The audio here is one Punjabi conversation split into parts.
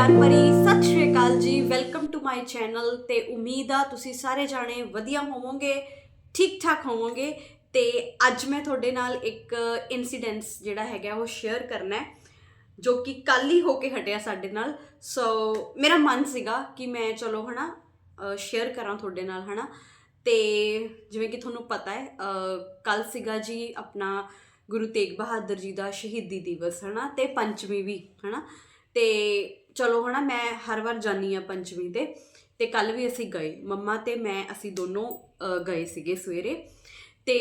ਪਿਆਰ ਭਰੀ ਸਤਿ ਸ਼੍ਰੀ ਅਕਾਲ ਜੀ। ਵੈਲਕਮ ਟੂ ਮਾਈ ਚੈਨਲ ਤੇ ਉਮੀਦ ਆ ਤੁਸੀਂ ਸਾਰੇ ਜਾਣੇ ਵਧੀਆ ਹੋਵੋਗੇ ਠੀਕ ਠਾਕ ਹੋਵੋਗੇ ਤੇ ਅੱਜ ਮੈਂ ਤੁਹਾਡੇ ਨਾਲ ਇੱਕ ਇਨਸੀਡੈਂਸ ਜਿਹੜਾ ਹੈਗਾ ਉਹ ਸ਼ੇਅਰ ਕਰਨਾ ਹੈ, ਜੋ ਕਿ ਕੱਲ ਹੀ ਹੋ ਕੇ ਹਟਿਆ ਸਾਡੇ ਨਾਲ। ਸੋ ਮੇਰਾ ਮਨ ਸੀਗਾ ਕਿ ਮੈਂ ਚਲੋ ਹਨਾ ਸ਼ੇਅਰ ਕਰਾਂ ਤੁਹਾਡੇ ਨਾਲ ਹਨਾ। ਤੇ ਜਿਵੇਂ ਕਿ ਤੁਹਾਨੂੰ ਪਤਾ ਹੈ ਕੱਲ ਸੀਗਾ ਜੀ ਆਪਣਾ ਗੁਰੂ ਤੇਗ ਬਹਾਦਰ ਜੀ ਦਾ ਸ਼ਹੀਦੀ ਦਿਵਸ ਹਨਾ, ਤੇ ਪੰਚਮੀ ਵੀ ਹਨਾ। ਤੇ ਚਲੋ ਹਨਾ, ਮੈਂ ਹਰ ਵਾਰ ਜਾਨੀ ਆ ਪੰਚਮੀ ਤੇ ਤੇ ਕੱਲ ਵੀ ਅਸੀਂ ਗਏ। ਮੰਮਾ ਤੇ ਮੈਂ, ਅਸੀਂ ਦੋਨੋਂ ਗਏ ਸੀਗੇ ਸਵੇਰੇ। ਤੇ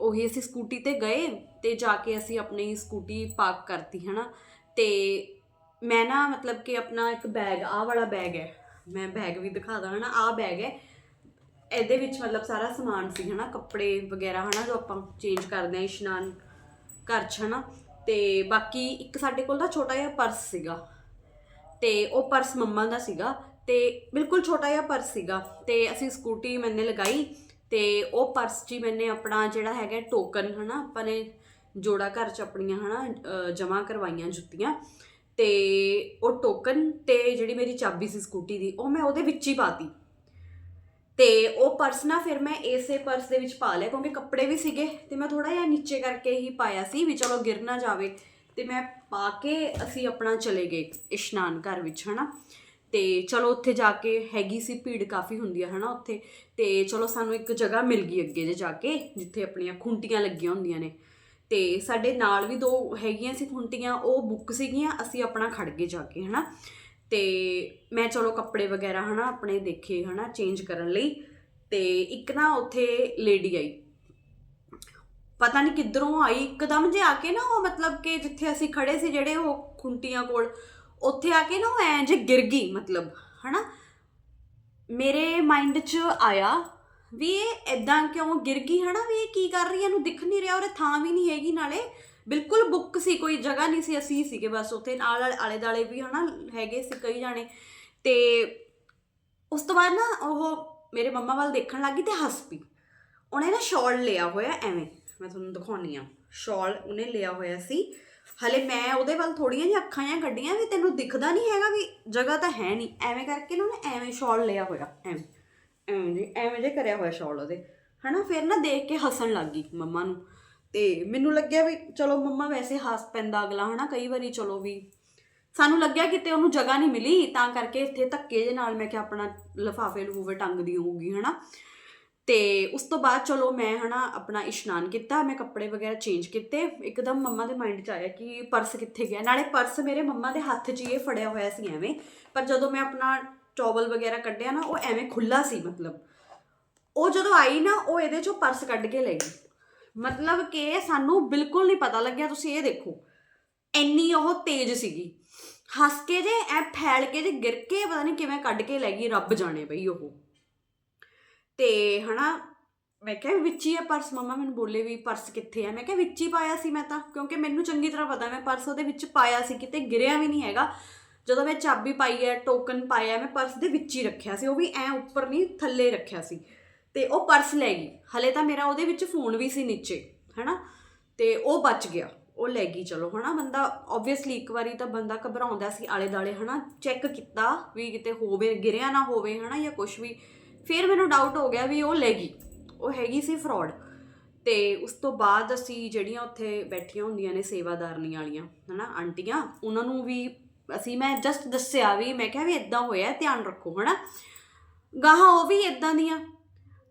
ਉਹੀ ਅਸੀਂ ਸਕੂਟੀ ਤੇ ਗਏ, ਤੇ ਜਾ ਕੇ ਅਸੀਂ ਆਪਣੀ ਸਕੂਟੀ ਪਾਰਕ ਕਰਤੀ, ਹਨਾ। ਤੇ ਮੈਂ ਨਾ, ਮਤਲਬ ਕਿ ਆਪਣਾ ਇੱਕ ਬੈਗ, ਆਹ ਵਾਲਾ ਬੈਗ ਹੈ, ਮੈਂ ਬੈਗ ਵੀ ਦਿਖਾ ਦਾਂ, ਹਨਾ, ਆਹ ਬੈਗ ਹੈ। ਇਹਦੇ ਵਿੱਚ ਮਤਲਬ ਸਾਰਾ ਸਮਾਨ ਸੀ, ਹਨਾ, ਕੱਪੜੇ ਵਗੈਰਾ, ਹਨਾ, ਜੋ ਆਪਾਂ ਚੇਂਜ ਕਰਦੇ ਆ ਇਸ਼ਨਾਨ ਘਰ 'ਚ, ਹਨਾ। ਤੇ ਬਾਕੀ ਇੱਕ ਸਾਡੇ ਕੋਲ ਦਾ ਛੋਟਾ ਜਿਹਾ ਪਰਸ ਸੀਗਾ। ਤੇ ਉਹ ਪਰਸ ਮੰਮਾ ਦਾ ਸੀਗਾ ਤੇ ਬਿਲਕੁਲ ਛੋਟਾ ਜਿਹਾ ਪਰਸ ਸੀਗਾ ਤੇ ਅਸੀਂ ਸਕੂਟੀ ਮੈਨੇ ਲਗਾਈ ਤੇ ਉਹ ਪਰਸ 'ਚ ਹੀ ਮੈਨੇ ਆਪਣਾ ਜਿਹੜਾ ਹੈਗਾ ਟੋਕਨ ਹਨਾ, ਆਪਾਂ ਨੇ ਜੋੜਾ ਘਰ 'ਚ ਆਪਣੀਆਂ ਹਨਾ ਜਮਾ ਕਰਵਾਈਆਂ ਜੁੱਤੀਆਂ ਤੇ ਉਹ ਟੋਕਨ ਤੇ ਜਿਹੜੀ ਮੇਰੀ ਚਾਬੀ ਸੀ ਸਕੂਟੀ ਦੀ, ਉਹ ਮੈਂ ਉਹਦੇ ਵਿੱਚ ਹੀ ਪਾਤੀ। ਤੇ ਉਹ ਪਰਸ ਨਾ ਫਿਰ ਮੈਂ ਇਸੇ ਪਰਸ ਦੇ ਵਿੱਚ ਪਾ ਲਿਆ ਕਿਉਂਕਿ ਕੱਪੜੇ ਵੀ ਸੀਗੇ ਤੇ ਮੈਂ ਥੋੜਾ ਜਿਹਾ ਨੀਚੇ ਕਰਕੇ ਹੀ ਪਾਇਆ ਸੀ ਵੀ ਚਲੋ ਗਿਰ ਨਾ ਜਾਵੇ। ਤੇ ਮੈਂ ਪਾ ਕੇ ਅਸੀਂ ਆਪਣਾ ਚਲੇ ਗਏ ਇਸ਼ਨਾਨ ਘਰ ਵਿੱਚ, ਹਨਾ। ਤੇ ਚਲੋ ਉੱਥੇ ਜਾ ਕੇ ਹੈਗੀ ਸੀ ਭੀੜ ਕਾਫੀ ਹੁੰਦੀ ਆ, ਹਨਾ, ਉੱਥੇ। ਤੇ ਚਲੋ ਸਾਨੂੰ ਇੱਕ ਜਗ੍ਹਾ ਮਿਲ ਗਈ ਅੱਗੇ ਜੇ ਜਾ ਕੇ, ਜਿੱਥੇ ਆਪਣੀਆਂ ਖੁੰਟੀਆਂ ਲੱਗੀਆਂ ਹੁੰਦੀਆਂ ਨੇ। ਤੇ ਸਾਡੇ ਨਾਲ ਵੀ ਦੋ ਹੈਗੀਆਂ ਸੀ ਖੁੰਟੀਆਂ, ਉਹ ਬੁੱਕ ਸੀਗੀਆਂ, ਅਸੀਂ ਆਪਣਾ ਖੜ ਗਏ ਜਾ ਕੇ, ਹਨਾ। ਤੇ ਮੈਂ ਚਲੋ ਕੱਪੜੇ ਵਗੈਰਾ, ਹਨਾ, ਆਪਣੇ ਦੇਖੇ, ਹਨਾ, ਚੇਂਜ ਕਰਨ ਲਈ। ਤੇ ਇੱਕ ਨਾ ਉੱਥੇ ਲੇਡੀ ਆਈ। ਪਤਾ ਨਹੀਂ ਕਿੱਧਰੋਂ ਆਈ, ਇੱਕਦਮ ਜੇ ਆ ਕੇ ਨਾ ਉਹ ਮਤਲਬ ਕਿ ਜਿੱਥੇ ਅਸੀਂ ਖੜੇ ਸੀ ਜਿਹੜੇ ਉਹ ਖੁੰਟੀਆਂ ਕੋਲ, ਉੱਥੇ ਆ ਕੇ ਨਾ ਉਹ ਐਂ ਜੇ ਗਿਰ ਗਈ ਮਤਲਬ, ਹਨਾ? ਮੇਰੇ ਮਾਈਂਡ 'ਚ ਆਇਆ ਵੀ ਇਹ ਐਦਾਂ ਕਿਉਂ ਗਿਰ ਗਈ, ਹਨਾ? ਵੀ ਇਹ ਕੀ ਕਰ ਰਹੀ ਇਹਨੂੰ ਦਿਖ ਨਹੀਂ ਰਿਹਾ ਔਰ ਇਹ ਥਾਂ ਵੀ ਨਹੀਂ ਹੈਗੀ ਨਾਲੇ। ਬਿਲਕੁਲ ਬੁੱਕ ਸੀ, ਕੋਈ ਜਗ੍ਹਾ ਨਹੀਂ ਸੀ, ਅਸੀਂ ਸੀਗੇ ਬਸ ਉੱਥੇ, ਨਾਲ ਆਲੇ- ਆਲੇ ਦਾਲੇ ਵੀ, ਹਨਾ? ਹੈਗੇ ਸੀ ਕਈ ਜਾਣੇ। ਤੇ ਉਸ ਤੋਂ ਬਾਅਦ ਨਾ ਉਹ ਮੇਰੇ ਮੰਮਾ ਵੱਲ ਦੇਖਣ ਲੱਗੀ ਤੇ ਹੱਸ ਪਈ। ਉਹਨੇ ਨਾ ਸ਼ਾਲ ਲਿਆ ਹੋਇਆ ਐਵੇਂ। ਮੈਂ ਤੁਹਾਨੂੰ ਦਿਖਾਉਣੀ ਆ। ਸ਼ਾਲ ਉਹਨੇ ਲਿਆ ਹੋਇਆ ਸੀ। ਹਲੇ ਮੈਂ ਉਹਦੇ ਵੱਲ ਥੋੜੀਆਂ ਜਿਹੀਆਂ ਅੱਖਾਂ ਜਾਂ ਕੱਢੀਆਂ ਵੀ ਤੈਨੂੰ ਦਿਖਦਾ ਨਹੀਂ ਹੈਗਾ ਵੀ ਜਗ੍ਹਾ ਤਾਂ ਹੈ ਨਹੀਂ। ਐਵੇਂ ਕਰਕੇ ਨਾ ਉਹਨੇ ਐਵੇਂ ਸ਼ਾਲ ਲਿਆ ਹੋਇਆ। ਐਵੇਂ ਐਵੇਂ ਜੇ ਐਵੇਂ ਜੇ ਕਰਿਆ ਹੋਇਆ ਸ਼ਾਲ ਉਹਦੇ। ਹਨਾ, ਫਿਰ ਨਾ ਦੇਖ ਕੇ ਹੱਸਣ ਲੱਗ ਗਈ ਮੰਮਾ ਨੂੰ। ਤੇ ਮੈਨੂੰ ਲੱਗਿਆ ਵੀ ਚਲੋ ਮੰਮਾ ਵੈਸੇ ਹੱਸ ਪੈਂਦਾ ਅਗਲਾ, ਹਨਾ, ਕਈ ਵਾਰੀ ਚਲੋ ਵੀ ਸਾਨੂੰ ਲੱਗਿਆ ਕਿਤੇ ਉਹਨੂੰ ਜਗ੍ਹਾ ਨਹੀਂ ਮਿਲੀ, ਤਾਂ ਕਰਕੇ ਇੱਥੇ ਧੱਕੇ ਦੇ ਨਾਲ ਮੈਂ ਕਿ ਆਪਣਾ ਲਫਾਫੇ ਟੰਗ ਦੀ ਹੋਊਗੀ, ਹਨਾ। ਤੇ ਉਸ ਤੋਂ ਬਾਅਦ ਚਲੋ ਮੈਂ ਹਨਾ ਆਪਣਾ ਇਸ਼ਨਾਨ ਕੀਤਾ, ਮੈਂ ਕੱਪੜੇ ਵਗੈਰਾ ਚੇਂਜ ਕੀਤੇ। ਇੱਕਦਮ ਮੰਮਾ ਦੇ ਮਾਈਂਡ 'ਚ ਆਇਆ ਕਿ ਪਰਸ ਕਿੱਥੇ ਗਿਆ। ਨਾਲੇ ਪਰਸ ਮੇਰੇ ਮੰਮਾ ਦੇ ਹੱਥ 'ਚ ਹੀ ਇਹ ਫੜਿਆ ਹੋਇਆ ਸੀ ਐਵੇਂ। ਪਰ ਜਦੋਂ ਮੈਂ ਆਪਣਾ ਟੋਵਲ ਵਗੈਰਾ ਕੱਢਿਆ ਨਾ, ਉਹ ਐਵੇਂ ਖੁੱਲਾ ਸੀ ਮਤਲਬ। ਉਹ ਜਦੋਂ ਆਈ ਨਾ, ਉਹ ਇਹਦੇ 'ਚੋਂ ਪਰਸ ਕੱਢ ਕੇ ਲੈ ਗਈ। ਮਤਲਬ ਕਿ ਸਾਨੂੰ ਬਿਲਕੁਲ ਨਹੀਂ ਪਤਾ ਲੱਗਿਆ, ਤੁਸੀਂ ਇਹ ਦੇਖੋ। ਇੰਨੀ ਉਹ ਤੇਜ਼ ਸੀਗੀ। ਹੱਸ ਕੇ ਜੇ ਐ ਫੈਲ ਕੇ ਜੇ ਗਿਰ ਕੇ ਪਤਾ ਨਹੀਂ ਕਿਵੇਂ ਕੱਢ ਕੇ ਲੈ ਗਈ, ਰੱਬ ਜਾਣੇ ਬਈ ਉਹ। ਤੇ ਹਨਾ, ਮੈਂ ਕਿਹਾ ਵੀ ਵਿੱਚ ਹੀ ਆ ਪਰਸ, ਮਮਾ ਮੈਨੂੰ ਬੋਲੇ ਵੀ ਪਰਸ ਕਿੱਥੇ ਆ? ਮੈਂ ਕਿਹਾ ਵਿੱਚ ਹੀ ਪਾਇਆ ਸੀ ਮੈਂ ਤਾਂ, ਕਿਉਂਕਿ ਮੈਨੂੰ ਚੰਗੀ ਤਰ੍ਹਾਂ ਪਤਾ, ਮੈਂ ਪਰਸ ਉਹਦੇ ਵਿੱਚ ਪਾਇਆ ਸੀ, ਕਿਤੇ ਗਿਰਿਆ ਵੀ ਨਹੀਂ ਹੈਗਾ। ਜਦੋਂ ਮੈਂ ਚਾਬੀ ਪਾਈ ਹੈ ਟੋਕਨ ਪਾਇਆ ਮੈਂ ਪਰਸ ਦੇ ਵਿੱਚ ਹੀ ਰੱਖਿਆ ਸੀ, ਉਹ ਵੀ ਐ ਉੱਪਰ ਨਹੀਂ, ਥੱਲੇ ਰੱਖਿਆ ਸੀ। ਤੇ ਉਹ ਪਰਸ ਲੈ ਗਈ। ਹਲੇ ਤਾਂ ਮੇਰਾ ਉਹਦੇ ਵਿੱਚ ਫੋਨ ਵੀ ਸੀ ਨੀਚੇ, ਹਨਾ? ਤੇ ਉਹ ਬਚ ਗਿਆ, ਉਹ ਲੈ ਗਈ, ਚਲੋ, ਹਨਾ? ਬੰਦਾ ਆਬਵੀਅਸਲੀ ਇੱਕ ਵਾਰੀ ਤਾਂ ਬੰਦਾ ਘਬਰਾਉਂਦਾ ਸੀ ਆਲੇ ਦਾਲੇ ਹਨਾ? ਚੈੱਕ ਕੀਤਾ ਵੀ ਕਿਤੇ ਹੋਵੇ, ਗਿਰਿਆ ਨਾ ਹੋਵੇ, ਹਨਾ? ਜਾਂ ਕੁਝ ਵੀ। ਫਿਰ ਮੈਨੂੰ ਡਾਊਟ ਹੋ ਗਿਆ ਵੀ ਉਹ ਲੈ ਗਈ। ਉਹ ਹੈਗੀ ਸੀ ਫਰਾਡ ਤੇ ਉਸ ਤੋਂ ਬਾਅਦ ਅਸੀਂ ਜਿਹੜੀਆਂ ਉੱਥੇ ਬੈਠੀਆਂ ਹੁੰਦੀਆਂ ਨੇ ਸੇਵਾਦਾਰਨੀ ਵਾਲੀਆਂ, ਹਨਾ, ਆਂਟੀਆਂ, ਉਹਨਾਂ ਨੂੰ ਵੀ ਅਸੀਂ, ਮੈਂ ਜਸਟ ਦੱਸਿਆ ਵੀ, ਮੈਂ ਕਿਹਾ ਵੀ ਇਦਾਂ ਹੋਇਆ, ਧਿਆਨ ਰੱਖੋ, ਹਨਾ। ਗਾਹਾਂ ਉਹ ਵੀ ਇਦਾਂ ਦੀਆਂ।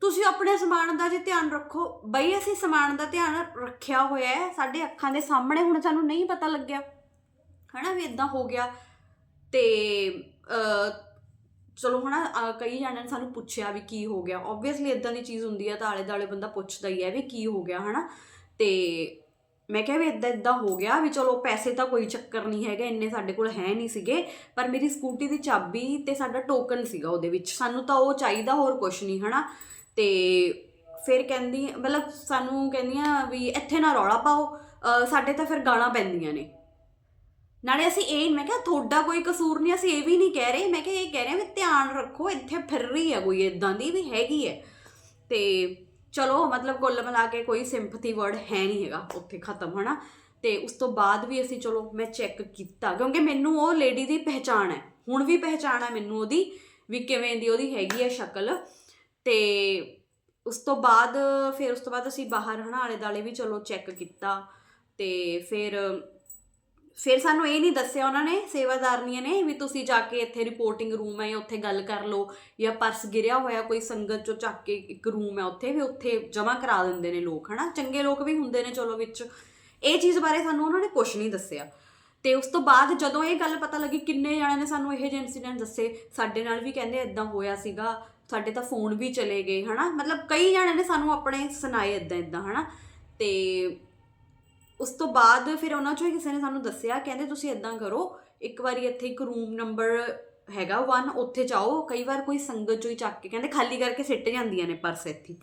ਤੁਸੀਂ ਆਪਣੇ ਸਮਾਨ ਦਾ ਜੇ ਧਿਆਨ ਰੱਖੋ, ਬਈ ਅਸੀਂ ਸਮਾਨ ਦਾ ਧਿਆਨ ਰੱਖਿਆ ਹੋਇਆ ਹੈ, ਸਾਡੇ ਅੱਖਾਂ ਦੇ ਸਾਹਮਣੇ ਹੁਣ ਸਾਨੂੰ ਨਹੀਂ ਪਤਾ ਲੱਗਿਆ। ਹਨਾ, ਵੀ ਇਦਾਂ ਹੋ ਗਿਆ। ਤੇ ਚਲੋ ਹਨਾ ਅ, ਕਈ ਜਣਿਆਂ ਨੇ ਸਾਨੂੰ ਪੁੱਛਿਆ ਵੀ ਕੀ ਹੋ ਗਿਆ। ਆਬਵੀਅਸਲੀ ਇਦਾਂ ਦੀ ਚੀਜ਼ ਹੁੰਦੀ ਹੈ ਤਾਂ ਆਲੇ ਦਾਲੇ ਬੰਦਾ ਪੁੱਛਦਾ ਹੀ ਹੈ ਵੀ ਕੀ ਹੋ ਗਿਆ ਹਨਾ। ਤੇ ਮੈਂ ਕਿਹਾ ਵੀ ਇਦਾਂ ਇਦਾਂ ਹੋ ਗਿਆ ਵੀ ਚਲੋ ਪੈਸੇ ਤਾਂ ਕੋਈ ਚੱਕਰ ਨਹੀਂ ਹੈਗਾ ਇੰਨੇ ਸਾਡੇ ਕੋਲ ਹੈ ਨਹੀਂ ਸੀਗੇ। ਪਰ ਮੇਰੀ ਸਕੂਟੀ ਦੀ ਚਾਬੀ ਤੇ ਸਾਡਾ ਟੋਕਨ ਸੀਗਾ ਉਹਦੇ ਵਿੱਚ। ਸਾਨੂੰ ਤਾਂ ਉਹ ਚਾਹੀਦਾ ਹੋਰ ਕੁਝ ਨਹੀਂ ਹਨਾ। ਤੇ ਫਿਰ ਕਹਿੰਦੀ ਮਤਲਬ ਸਾਨੂੰ ਕਹਿੰਦੀਆਂ ਵੀ ਇੱਥੇ ਨਾ ਰੌਲਾ ਪਾਓ। ਸਾਡੇ ਤਾਂ ਫਿਰ ਗਾਲਾਂ ਪੈਂਦੀਆਂ ਨੇ। ਨਾਲੇ ਅਸੀਂ ਇਹ ਮੈਂ ਕਿਹਾ ਤੁਹਾਡਾ ਕੋਈ ਕਸੂਰ ਨਹੀਂ ਅਸੀਂ ਇਹ ਵੀ ਨਹੀਂ ਕਹਿ ਰਹੇ। ਮੈਂ ਕਿਹਾ ਇਹ ਕਹਿ ਰਹੇ ਵੀ ਧਿਆਨ ਰੱਖੋ, ਇੱਥੇ ਫਿਰ ਰਹੀ ਹੈ ਕੋਈ ਇਦਾਂ ਦੀ ਵੀ ਹੈਗੀ ਹੈ ਤੇ ਚਲੋ, ਮਤਲਬ ਕੁੱਲ ਮਿਲਾ ਕੇ ਕੋਈ ਸਿੰਪਥੀ ਵਰਡ ਹੈ ਨਹੀਂ ਹੈਗਾ, ਉੱਥੇ ਖਤਮ, ਹਨਾ? ਤੇ ਉਸ ਤੋਂ ਬਾਅਦ ਵੀ ਅਸੀਂ ਚਲੋ, ਮੈਂ ਚੈੱਕ ਕੀਤਾ, ਕਿਉਂਕਿ ਮੈਨੂੰ ਉਹ ਲੇਡੀ ਦੀ ਪਹਿਚਾਣ ਹੈ। ਹੁਣ ਵੀ ਪਹਿਚਾਣ ਹੈ ਮੈਨੂੰ ਉਹਦੀ, ਵੀ ਕਿਵੇਂ ਦੀ ਉਹਦੀ ਹੈਗੀ ਹੈ ਸ਼ਕਲ। ਤੇ ਉਸ ਤੋਂ ਬਾਅਦ, ਫਿਰ ਉਸ ਤੋਂ ਬਾਅਦ ਅਸੀਂ ਬਾਹਰ, ਹਨਾ ਆਲੇ ਦਾਲੇ ਵੀ ਚਲੋ ਚੈੱਕ ਕੀਤਾ। ਤੇ ਫਿਰ ਫਿਰ ਸਾਨੂੰ ਇਹ ਨਹੀਂ ਦੱਸਿਆ ਉਹਨਾਂ ਨੇ ਸੇਵਾਦਾਰਨੀਆਂ ਨੇ, ਵੀ ਤੁਸੀਂ ਜਾ ਕੇ ਇੱਥੇ ਰਿਪੋਰਟਿੰਗ ਰੂਮ ਹੈ ਜਾਂ ਉੱਥੇ ਗੱਲ ਕਰ ਲਓ ਜਾਂ ਪਰਸ ਗਿਰਿਆ ਹੋਇਆ ਕੋਈ ਸੰਗਤ ਚੋਂ ਚੱਕ ਕੇ ਇੱਕ ਰੂਮ ਹੈ ਉੱਥੇ, ਵੀ ਉੱਥੇ ਜਮ੍ਹਾਂ ਕਰਾ ਦਿੰਦੇ ਨੇ ਲੋਕ, ਹਨਾ? ਚੰਗੇ ਲੋਕ ਵੀ ਹੁੰਦੇ ਨੇ ਚਲੋ ਵਿੱਚ। ਇਹ ਚੀਜ਼ ਬਾਰੇ ਸਾਨੂੰ ਉਹਨਾਂ ਨੇ ਕੁਝ ਨਹੀਂ ਦੱਸਿਆ। ਤੇ ਉਸ ਤੋਂ ਬਾਅਦ ਜਦੋਂ ਇਹ ਗੱਲ ਪਤਾ ਲੱਗੀ, ਕਿੰਨੇ ਜਣਿਆਂ ਨੇ ਸਾਨੂੰ ਇਹ ਜਿਹੇ ਇਨਸੀਡੈਂਟ ਦੱਸੇ? ਸਾਡੇ ਨਾਲ ਵੀ ਕਹਿੰਦੇ ਇਦਾਂ ਹੋਇਆ ਸੀਗਾ, ਸਾਡੇ ਤਾਂ ਫੋਨ ਵੀ ਚਲੇ ਗਏ, ਹਨਾ? ਮਤਲਬ ਕਈ ਜਣਿਆਂ ਨੇ ਸਾਨੂੰ ਆਪਣੇ ਸੁਣਾਏ ਇਦਾਂ ਇਦਾਂ ਹਨਾ? ਤੇ ਉਸ ਤੋਂ ਬਾਅਦ ਫਿਰ ਉਹਨਾਂ ਚੋਂ ਹੀ ਕਿਸੇ ਨੇ ਸਾਨੂੰ ਦੱਸਿਆ, ਕਹਿੰਦੇ ਤੁਸੀਂ ਇਦਾਂ ਕਰੋ, ਇੱਕ ਵਾਰੀ ਇੱਥੇ ਇੱਕ ਰੂਮ ਨੰਬਰ ਹੈਗਾ 1 ਉੱਥੇ ਜਾਓ, ਕਈ ਵਾਰ ਕੋਈ ਸੰਗਤ ਚੋਂ ਹੀ ਚੱਕ ਕੇ, ਕਹਿੰਦੇ ਖਾਲੀ ਕਰਕੇ ਸਿੱਟ ਜਾਂਦੀਆਂ ਨੇ ਪਰਸ ਇੱਥੇ।